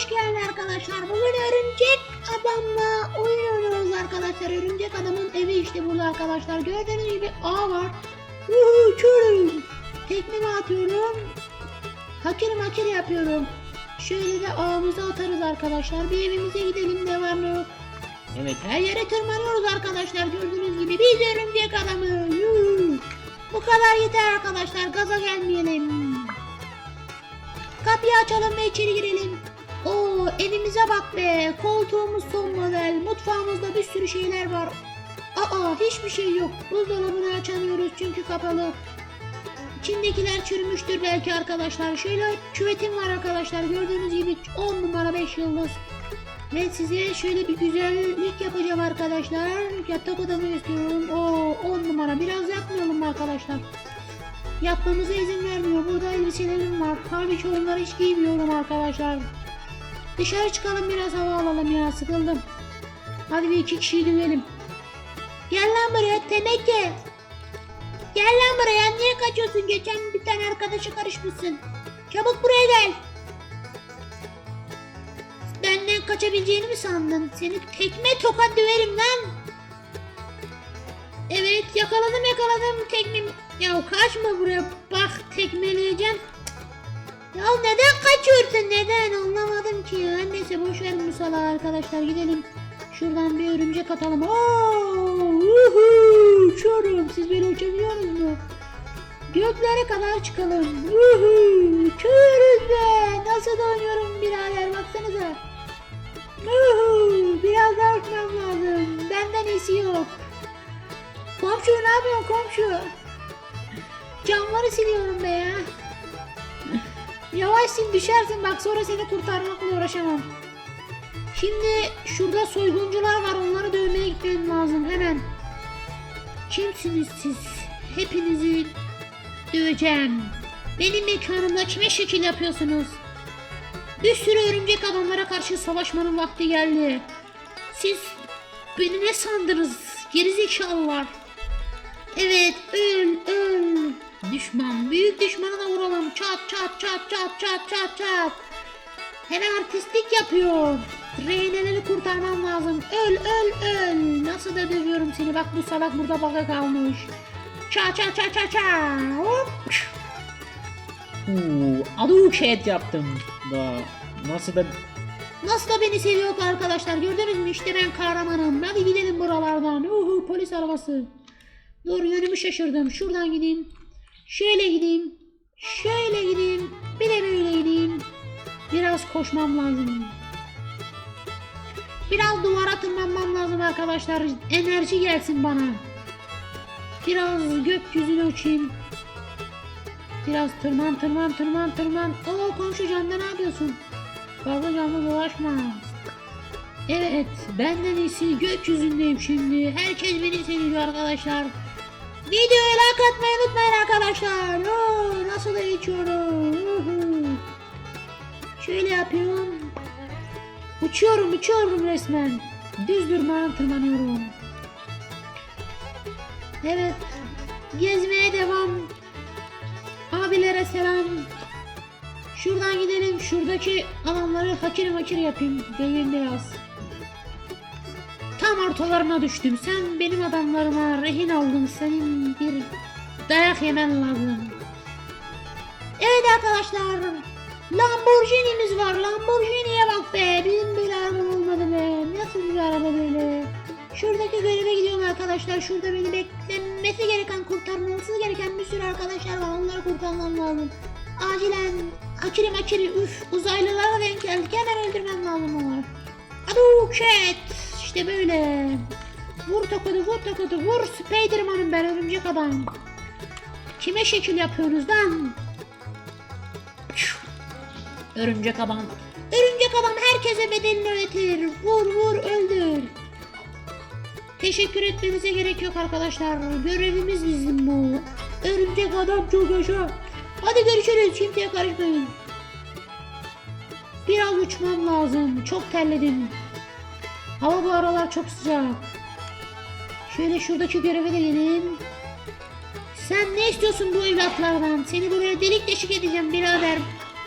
hoş geldin arkadaşlar. Bugün örümcek adamla oyun oynuyoruz arkadaşlar. Örümcek adamın evi işte burada arkadaşlar. Gördüğünüz gibi ağ var. Uhu, uçuyorum. Teknemi atıyorum. Hakir makir yapıyorum. Şöyle de ağımızı atarız arkadaşlar. Bir evimize gidelim ne var ne yok. Evet her yere tırmanıyoruz arkadaşlar. Gördüğünüz gibi biz örümcek adamı. Yuhu. Bu kadar yeter arkadaşlar. Gaza gelmeyelim. Kapıyı açalım ve içeri girelim. Oo evimize bak be. Koltuğumuz son model. Mutfağımızda bir sürü şeyler var. Aa hiçbir şey yok. Buzdolabını açamıyoruz çünkü kapalı. İçindekiler çürümüştür belki arkadaşlar. Şöyle küvetim var arkadaşlar. Gördüğünüz gibi 10 numara 5 yıldız. Ve size şöyle bir güzellik yapacağım arkadaşlar. Yatak odamı istiyorum. Oo 10 numara. Biraz yakmayalım arkadaşlar. Yapmamıza izin vermiyor. Burada elbiselerim var. Halbuki onları hiç giymiyorum arkadaşlar. Dışarı çıkalım biraz hava alalım ya. Sıkıldım. Hadi bir iki kişiyi dövelim. Gel lan buraya teneke. Gel lan buraya. Niye kaçıyorsun? Geçen bir tane arkadaşa karışmışsın. Çabuk buraya gel. Benden kaçabileceğini mi sandın? Seni tekme tokat döverim lan. Evet yakaladım yakaladım tekmem. Ya kaçma buraya bak tekmeleyeceğim. Ya neden kaçıyorsun neden anlamadım ki ya. Neyse boş ver bu salağı arkadaşlar gidelim. Şuradan bir örümcek atalım. Oo, uhu, uçuyorum. Siz böyle uçabiliyorsunuz mu? Göklere kadar çıkalım. Uhu, uçuyoruz be. Nasıl da oynuyorum birader baksanıza. Uhu, biraz daha uçmam lazım. Benden iyisi yok. Komşu ne yapıyorsun komşu? Camları siliyorum be ya. Yavaş sil düşersin bak sonra seni kurtarmakla uğraşamam. Şimdi şurada soyguncular var onları dövmeye gitmem lazım hemen. Kimsiniz siz? Hepinizi döveceğim. Benim mekanımda kime şekil yapıyorsunuz? Bir sürü örümcek adamlara karşı savaşmanın vakti geldi. Siz beni ne sandınız? Gerizekalılar. Evet öl öl. Düşman büyük düşmanı da vuralım. Çat çat çat çat çat çat çat. Hemen artistlik yapıyor. Reyneleri kurtarmam lazım. Öl öl öl. Nasıl da dövüyorum seni. Bak bu salak burada baka kalmış. Ça ça ça ça ça. Hop. Uuu, aduket yaptım. Da nasıl da Nasıl da beni seviyor arkadaşlar. Gördünüz mü? İşte ben kahramanım. Hadi gidelim buralardan. Uhu polis arabası. Dur yönümü şaşırdım. Şuradan gideyim. Şöyle gideyim. Şöyle gideyim. Bir de böyle gideyim. Biraz koşmam lazım. Biraz duvara tırmanmam lazım arkadaşlar. Enerji gelsin bana. Biraz gökyüzüne uçayım. Biraz tırman tırman tırman tırman. Oo komşu camda ne yapıyorsun? Fazla camda dolaşma. Evet benden iyisi gökyüzündeyim şimdi. Herkes beni seviyor arkadaşlar. Videoya like atmayı unutmayın arkadaşlar. Oo, nasıl da geçiyorum. Şöyle yapıyorum. Uçuyorum uçuyorum resmen. Düz durmadan tırmanıyorum. Evet. Gezmeye devam. Abilere selam. Şuradan gidelim. Şuradaki adamları hakir makir yapayım. Döveyim biraz. Tam ortalarına düştüm. Sen benim adamlarıma rehin aldın. Senin bir dayak yemen lazım. Evet arkadaşlar. Lamborghini'miz var. Lamborghini'ye bak be. Bizim böyle araba olmadı be. Nasıl bir araba böyle. Şuradaki göreve gidiyorum arkadaşlar. Şurada beni beklenmesi gereken, kurtarılması gereken bir sürü arkadaşlar var. Onları kurtarmam lazım. Acilen akiri makiri üf uzaylılara denk geldik. Hemen öldürmem lazım onları. Adu ket. İşte böyle. Vur tokadı vur tokadı vur Spiderman'ım ben örümcek adam. Kime şekil yapıyorsunuz lan? Örümcek adam. Örümcek adam herkese bedelini ödetir. Vur vur öldür. Teşekkür etmemize gerek yok arkadaşlar. Görevimiz bizim bu. Örümcek adam çok yaşa. Hadi görüşürüz. Kimseye karışmayın. Biraz uçmam lazım. Çok terledim. Hava bu aralar çok sıcak. Şöyle şuradaki göreve de geleyim. Sen ne istiyorsun bu evlatlardan? Seni buraya delik deşik edeceğim birader.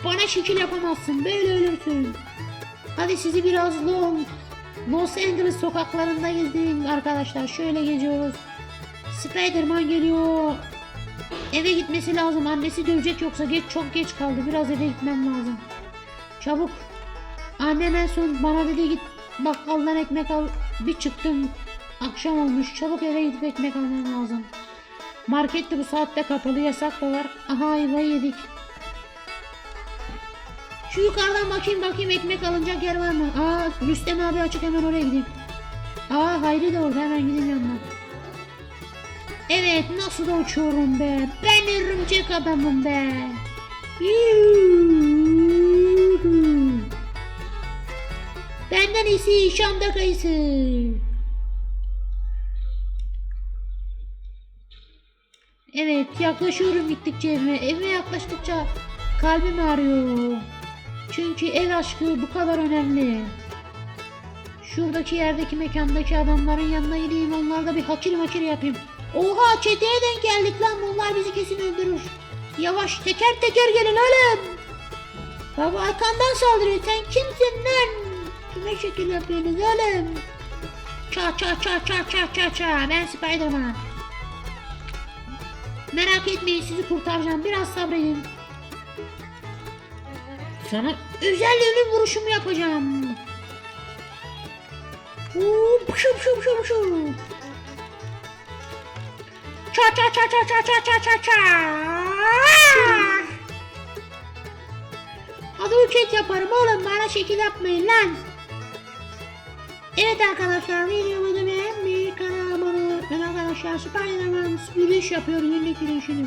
Bana şekil yapamazsın. Böyle ölürsün. Hadi sizi biraz long Los Angeles sokaklarında gezdireyim arkadaşlar. Şöyle geziyoruz. Spiderman geliyor. Eve gitmesi lazım. Annesi dövecek yoksa geç çok geç kaldı. Biraz eve gitmem lazım. Çabuk. Annem en son bana dedi git bakkaldan ekmek al. Bir çıktım. Akşam olmuş. Çabuk eve gidip ekmek almam lazım. Market de bu saatte kapalı. Yasak da var. Aha ayvayı yedik. Şu yukarıdan bakayım bakayım ekmek alınacak yer var mı? Aa Rüstem abi açık hemen oraya gideyim. Aa Hayri de orada hemen gideyim yanına. Evet nasıl da uçuyorum be. Ben örümcek adamım be. Yuhu. Benden iyisi Şam'da kayısı. Evet yaklaşıyorum gittikçe evime. Evime yaklaştıkça kalbim ağrıyor. Çünkü ev aşkı bu kadar önemli. Şuradaki yerdeki mekandaki adamların yanına gideyim onlarda bir hakir makir yapayım. Oha çeteye denk geldik lan bunlar bizi kesin öldürür. Yavaş teker teker gelin oğlum. Baba arkandan saldırıyor sen kimsin lan? Kime şekil yapıyorsunuz oğlum? Ça ça ça ça ça ça ça ben Spiderman. Merak etmeyin sizi kurtaracağım biraz sabredin. Sana özel ölüm vuruşumu yapacağım. Oo, pşu pşu pşu pşu. Ça ça ça ça ça ça ça ça ça. Hadi uçet yaparım oğlum bana şekil yapmayın lan. Evet arkadaşlar videomu beğenmeyi kanalıma abone olmayı arkadaşlar. Spiderman yürüyüş yapıyor günlük yürüyüşünü.